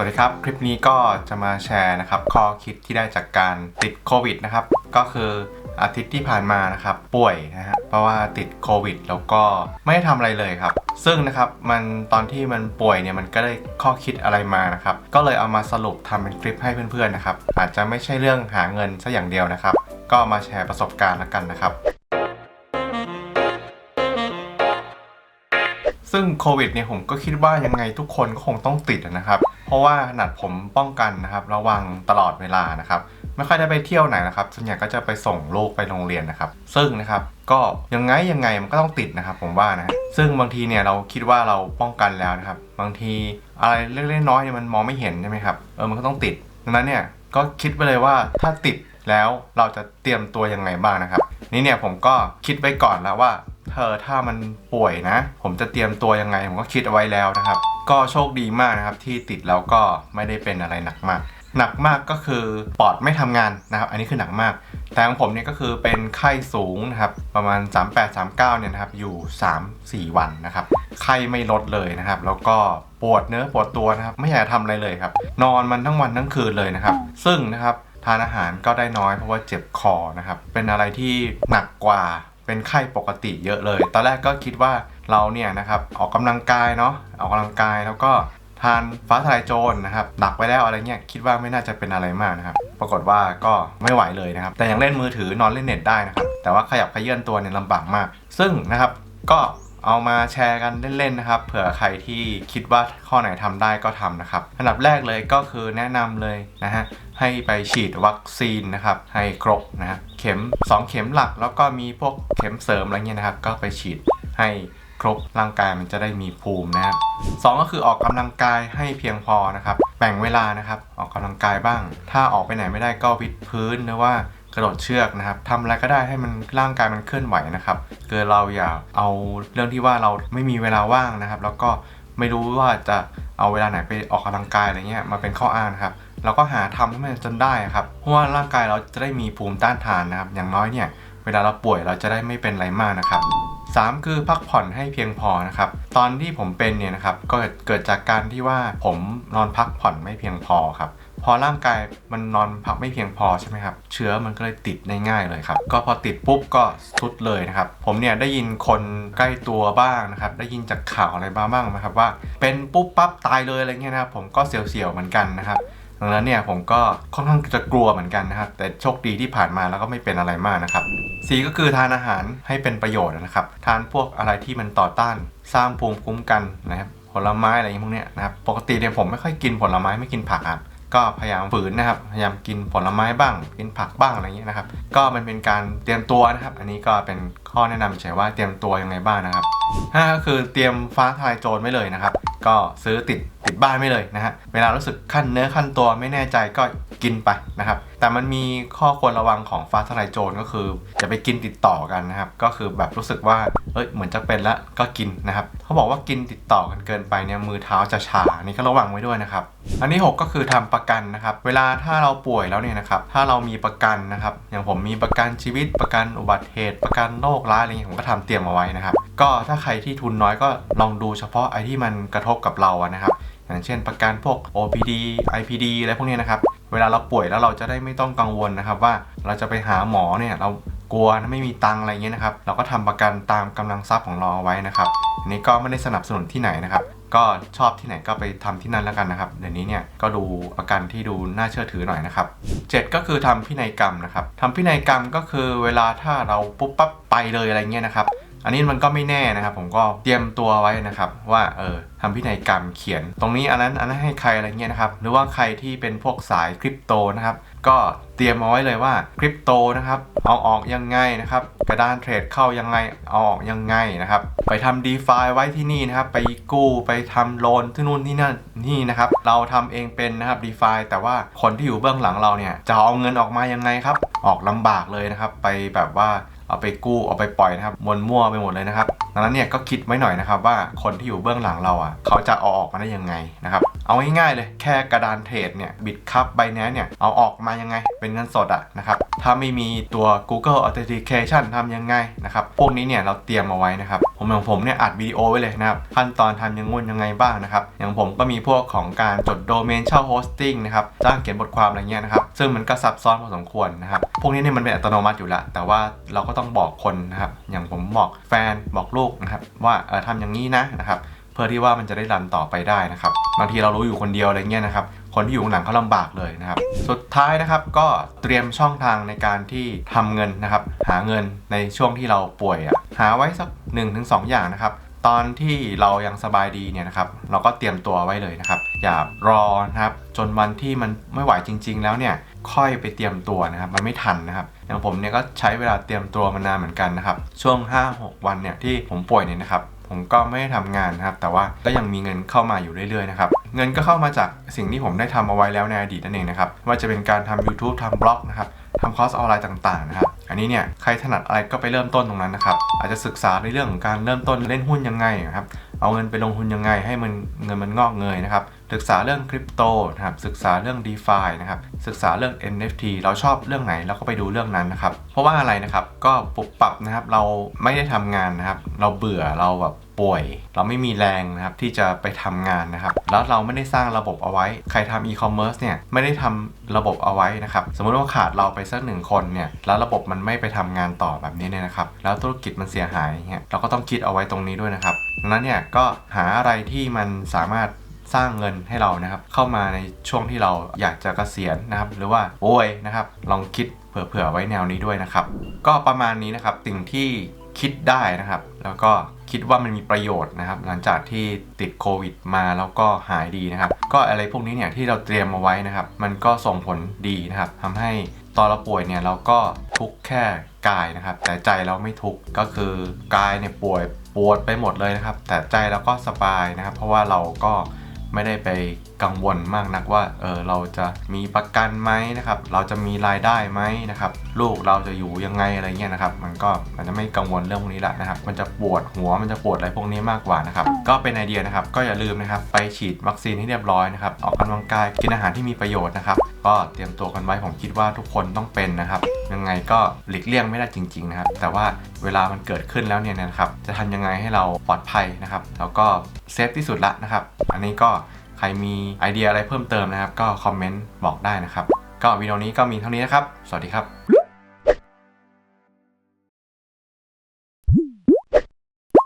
วัสดีครับ คลิปนี้ก็จะมาแชร์นะครับข้อคิดที่ได้จากการติดโควิดนะครับ ก็คืออาทิตย์ที่ผ่านมานะครับป่วยนะฮะเพราะว่าติดโควิดแล้วก็ไม่ได้ทำอะไรเลยครับ ซึ่งนะครับมันตอนที่มันป่วยเนี่ยมันก็ได้ข้อคิดอะไรมานะครับ ก็เลยเอามาสรุปทำเป็นคลิปให้เพื่อนๆนะครับ อาจจะไม่ใช่เรื่องหาเงินซะอย่างเดียวนะครับ ก็มาแชร์ประสบการณ์แล้วกันนะครับซึ่งโควิดเนี่ยผมก็คิดว่ายังไงทุกคนก็คงต้องติดนะครับ เพราะว่าขนาดผมป้องกันนะครับ ระวังตลอดเวลานะครับ ไม่ค่อยได้ไปเที่ยวไหนนะครับ ส่วนใหญ่ก็จะไปส่งลูกไปโรงเรียนนะครับ ซึ่งนะครับก็ยังไงยังไงมันก็ต้องติดนะครับ ผมว่านะฮะซึ่งบางทีเนี่ยเราคิดว่าเราป้องกันแล้วนะครับ บางทีอะไรเล็กๆน้อยๆเนี่ยมันมองไม่เห็นใช่ไหมครับเออมันก็ต้องติดดังนั้นเนี่ยก็คิดไปเลยว่าถ้าติดแล้วเราจะเตรียมตัวยังไงบ้างนะครับ นี่เนี่ยผมก็คิดไว้ก่อนแล้วว่า เธอถ้ามันป่วยนะ ผมจะเตรียมตัวยังไง ผมก็คิดเอาไว้แล้วนะครับ ก็โชคดีมากนะครับที่ติดแล้วก็ไม่ได้เป็นอะไรหนักมาก หนักมากก็คือปอดไม่ทำงานนะครับ อันนี้คือหนักมาก แต่ของผมเนี่ยก็คือเป็นไข้สูงนะครับประมาณ 38 39เนี่ยนะครับอยู่ 3-4 วันนะครับไข้ไม่ลดเลยนะครับ แล้วก็ปวดเนื้อปวดตัวนะครับ ไม่อยากทำอะไรเลยครับ นอนมันทั้งวันทั้งคืนเลยนะครับ ซึ่งนะครับทานอาหารก็ได้น้อยเพราะว่าเจ็บคอนะครับ เป็นอะไรที่หนักกว่าเป็นไข้ปกติเยอะเลย ตอนแรกก็คิดว่า เราเนี่ยนะครับออกกำลังกายเนาะออกกำลังกายแล้วก็ทานฟ้าทลายโจรนะครับดักไว้แล้วอะไรเงี้ยคิดว่าไม่น่าจะเป็นอะไรมากนะครับ ปรากฏว่าก็ไม่ไหวเลยนะครับ แต่ยังเล่นมือถือนอนเล่นเน็ตได้นะครับ แต่ว่าขยับขยื่นตัวเนี่ยลำบากมาก ซึ่งนะครับก็เอามาแชร์กันเล่นๆนะครับ เผื่อใครที่คิดว่าข้อไหนทำได้ก็ทำนะครับ อันดับแรกเลยก็คือแนะนำเลยนะฮะให้ไปฉีดวัคซีนนะครับ ให้ครบนะฮะเข็ม 2 เข็มหลักแล้วก็มีพวกเข็มเสริมอะไรเงี้ยนะครับ ก็ไปฉีดให้ ครบร่างกายมันจะได้มีภูมินะครับสองก็คือออกกำลังกายให้เพียงพอนะครับแบ่งเวลานะครับออกกำลังกายบ้าง ถ้าออกไปไหนไม่ได้ก็วิดพื้นหรือว่ากระโดดเชือกนะครับทำอะไรก็ได้ให้มันร่างกายมันเคลื่อนไหวนะครับเกิดเราอย่าเอาเรื่องที่ว่าเราไม่มีเวลาว่างนะครับ แล้วก็ไม่รู้ว่าจะเอาเวลาไหนไปออกกำลังกายอะไรเงี้ยมาเป็นข้ออ้างครับเราก็หาทำให้มันจนได้ครับ เพราะว่าร่างกายเราจะได้มีภูมิต้านทานนะครับ อย่างน้อยเนี่ย เวลาเราป่วยเราจะได้ไม่เป็นอะไรมากนะครับ 3 คือพักผ่อนให้เพียงพอนะครับตอนที่ผมเป็นเนี่ยนะครับก็เกิดจากการที่ว่าผมนอนพักผ่อนไม่เพียงพอครับพอร่างกายมันนอนพักไม่เพียงพอใช่ไหมครับ เชื้อมันก็เลยติดได้ง่ายเลยครับ ก็พอติดปุ๊บก็ทุดเลยนะครับ ผมเนี่ยได้ยินคนใกล้ตัวบ้างนะครับ ได้ยินจากข่าวอะไรบ้างบ้างนะครับว่า เป็นปุ๊บปั๊บตายเลยอะไรเงี้ยนะครับผมก็เสียวๆเหมือนกันนะครับ ดังนั้นเนี่ยผมก็ค่อนข้างจะกลัวเหมือนกันนะครับแต่โชคดีที่ผ่านมาแล้วก็ไม่เป็นอะไรมากนะครับสีก็คือทานอาหารให้เป็นประโยชน์นะครับทานพวกอะไรที่มันต่อต้าน สร้างภูมิคุ้มกันนะครับผลไม้อะไรอย่างพวกเนี้ยนะครับปกติเนี่ยผมไม่ค่อยกินผลไม้ไม่กินผักครับก็พยายามฝืนนะครับ พยายามกินผลไม้บ้าง กินผักบ้างอะไรอย่างเงี้ยนะครับ ก็มันเป็นการเตรียมตัวนะครับ อันนี้ก็เป็นข้อแนะนำเฉยว่าเตรียมตัวยังไงบ้างนะครับห้าก็คือเตรียมฟ้าทลายโจรไว้เลยนะครับ ก็ซื้อติดติดบ้านไม่เลยนะฮะ เวลารู้สึกขั้นเนื้อขั้นตัวไม่แน่ใจก็กินไปนะครับ แต่มันมีข้อควรระวังของฟ้าทลายโจรก็คือจะไปกินติดต่อกันนะครับ ก็คือแบบรู้สึกว่าเอ้ยเหมือนจะเป็นแล้วก็กินนะครับเขาบอกว่ากินติดต่อกันเกินไปเนี่ยมือเท้าจะชาอันนี่ก็ระวังไว้ด้วยนะครับ อันที่ 6 ก็คือทำประกันนะครับ เวลาถ้าเราป่วยแล้วเนี่ยนะครับ ถ้าเรามีประกันนะครับ อย่างผมมีประกันชีวิตประกันอุบัติเหตุ ประกันโรคร้ายอะไรอย่างเงี้ยผมก็ทำเตรียมเอาไว้นะครับ ก็ถ้าใครที่ทุนน้อยก็ลองดูเฉพาะไอ้ที่มันกระทบกับเราอะนะครับ อย่างเช่นประกันพวก OPD IPD อะไรพวกนี้นะครับ เวลาเราป่วยแล้วเราจะได้ไม่ต้องกังวลนะครับว่าเราจะไปหาหมอเนี่ยเรากลัวไม่มีตังอะไรเงี้ยนะครับ เราก็ทำประกันตามกำลังทรัพย์ของเราเอาไว้นะครับอันนี้ก็ไม่ได้สนับสนุนที่ไหนนะครับ ก็ชอบที่ไหนก็ไปทำที่นั่นแล้วกันนะครับ เดี๋ยวนี้เนี่ยก็ดูประกันที่ดูน่าเชื่อถือหน่อยนะครับ 7 ก็คือทำพินัยกรรมนะครับทำพินัยกรรมก็คือเวลาถ้าเราปุ๊บปั๊บไปเลยอะไรเงี้ยนะครับ อันนี้มันก็ไม่แน่นะครับ ผมก็เตรียมตัวไว้นะครับว่าเออทำพินัยกรรมเขียน ตรงนี้อันนั้นอันนั้นให้ใครอะไรเงี้ยนะครับหรือว่าใครที่เป็นพวกสายคริปโตนะครับก็เตรียมเอาไว้เลยว่าคริปโตนะครับเอาออกยังไงนะครับกระดานเทรดเข้ายังไงเอาออกยังไงนะครับไปทำ d e f i ไว้ที่นี่นะครับไปกู้ไปทำโลนที่นู่นที่นั่นนี่นะครับเราทำเองเป็นนะครับ d e f i แต่ว่าคนที่อยู่เบื้องหลังเราเนี่ยจะเอาเงินออกมายังไงครับออกลำบากเลยนะครับไปแบบว่า เอาไปกู้เอาไปปล่อยนะครับมวนมั่วไปหมดเลยนะครับดังนั้นเนี่ยก็คิดไว้หน่อยนะครับว่าคนที่อยู่เบื้องหลังเราอะเขาจะเอาออกมาได้ยังไงนะครับเอาง่ายๆเลยแค่กระดานเทรดเนี่ยบิตคัพใบแนนเนี่ยเอาออกมายังไง เป็นเงินสดอะนะครับถ้าไม่มีตัว Google Authentication ทำยังไงนะครับพวกนี้เนี่ยเราเตรียมเอาไว้นะครับ ผมอย่างผมเนี่ยอัดวิดีโอไว้เลยนะครับขั้นตอนทำยังงุ่นยังไงบ้างนะครับอย่างผมก็มีพวกของการจดโดเมนเช่าโฮสติ้งนะครับจ้างเขียนบทความอะไรเงี้ยนะครับซึ่งมันก็ซับซ้อนพอสมควรนะครับพวกนี้เนี่ยมันเป็นอัตโนมัติอยู่ละแต่ว่าเราก็ต้องบอกคนนะครับอย่างผมบอกแฟนบอกลูกนะครับว่าเออทำอย่างนี้นะนะครับ พื่อที่ว่ามันจะได้รันต่อไปได้นะครับบางทีเรารู้อยู่คนเดียวอะไรเงี้ยนะครับคนที่อยู่ข้างหลังเขาลำบากเลยนะครับ สุดท้ายนะครับก็เตรียมช่องทางในการที่ทำเงินนะครับ หาเงินในช่วงที่เราป่วยอะหาไว้สัก1นถึงสอย่างนะครับตอนที่เรายังสบายดีเนี่ยนะครับ เราก็เตรียมตัวไว้เลยนะครับ อย่ารอนะครับ จนวันที่มันไม่ไหวจริง ๆ แล้วเนี่ยค่อยไปเตรียมตัวนะครับ มันไม่ทันนะครับอย่างผมเนี่ยก็ใช้เวลาเตรียมตัวมานานเหมือนกันนะครับ ช่วง 5-6 วันเนี่ยที่ผมป่วยเนี่ยนะครับ ผมก็ไม่ได้ทำงานนะครับ แต่ว่าก็ยังมีเงินเข้ามาอยู่เรื่อยๆนะครับเงินก็เข้ามาจากสิ่งที่ผมได้ทำเอาไว้แล้วในอดีตนั่นเองนะครับว่าจะเป็นการทำ YouTube ทำบล็อกนะครับทำคอร์สออนไลน์ต่างๆนะครับอันนี้เนี่ยใครถนัดอะไรก็ไปเริ่มต้นตรงนั้นนะครับอาจจะศึกษาในเรื่องของการเริ่มต้นเล่นหุ้นยังไงนะครับเอาเงินไปลงทุนยังไงให้มันเงินมันงอกเงยนะครับ ศึกษาเรื่องคริปโตนะครับศึกษาเรื่อง d e f i นะครับศึกษาเรื่อง NFT เราชอบเรื่องไหนเราก็ไปดูเรื่องนั้นนะครับ เพราะว่าอะไรนะครับก็ปรับปรับนะครับเราไม่ได้ทำงานนะครับ เราเบื่อเราแบบป่วย เราไม่มีแรงนะครับที่จะไปทำงานนะครับ แล้วเราไม่ได้สร้างระบบเอาไว้ ใครทำอีคอมเมิร์ซเนี่ยไม่ได้ทำระบบเอาไว้นะครับ สมมุติว่าขาดเราไปสักหนึ่งคนเนี่ยแล้วระบบมันไม่ไปทำงานต่อแบบนี้เนี่ยนะครับ แล้วธุรกิจมันเสียหายเนี่ยเราก็ต้องคิดเอาไว้ตรงนี้ด้วยนะครับดังนั้นเนี่ยก็หาอะไรที่มันสามารถ สร้างเงินให้เรานะครับ เข้ามาในช่วงที่เราอยากจะเกษียณนะครับ หรือว่าโอยนะครับ ลองคิดเผื่อๆไว้แนวนี้ด้วยนะครับ ก็ประมาณนี้นะครับสิ่งที่คิดได้นะครับ แล้วก็คิดว่ามันมีประโยชน์นะครับ หลังจากที่ติดโควิดมาแล้วก็หายดีนะครับ ก็อะไรพวกนี้เนี่ยที่เราเตรียมมาไว้นะครับ มันก็ส่งผลดีนะครับทำให้ตอนเราป่วยเนี่ยเราก็ทุกแค่กายนะครับ แต่ใจเราไม่ทุกก็คือกายเนี่ยป่วยปวดไปหมดเลยนะครับ แต่ใจเราก็สบายนะครับ เพราะว่าเราก็ ไม่ได้ไปกังวลมากนักว่าเออเราจะมีประกันไหมนะครับ เราจะมีรายได้ไหมนะครับ ลูกเราจะอยู่ยังไงอะไรเงี้ยนะครับ มันก็มันจะไม่กังวลเรื่องพวกนี้แหละนะครับ มันจะปวดหัวมันจะปวดอะไรพวกนี้มากกว่านะครับ ก็เป็นไอเดียนะครับ ก็อย่าลืมนะครับ ไปฉีดวัคซีนให้เรียบร้อยนะครับ ออกกำลังกายกินอาหารที่มีประโยชน์นะครับ ก็เตรียมตัวกันไว้ผมคิดว่าทุกคนต้องเป็นนะครับ ยังไงก็หลีกเลี่ยงไม่ได้จริง ๆ นะครับ แต่ว่าเวลามันเกิดขึ้นแล้วเนี่ยนะครับจะทำยังไงให้เราปลอดภัยนะครับ แล้วก็เซฟที่สุดละนะครับ อันนี้ก็ใครมีไอเดียอะไรเพิ่มเติมนะครับ ก็คอมเมนต์บอกได้นะครับ ก็วิดีโอนี้ก็มีเท่านี้นะครับ สวัสดีครับ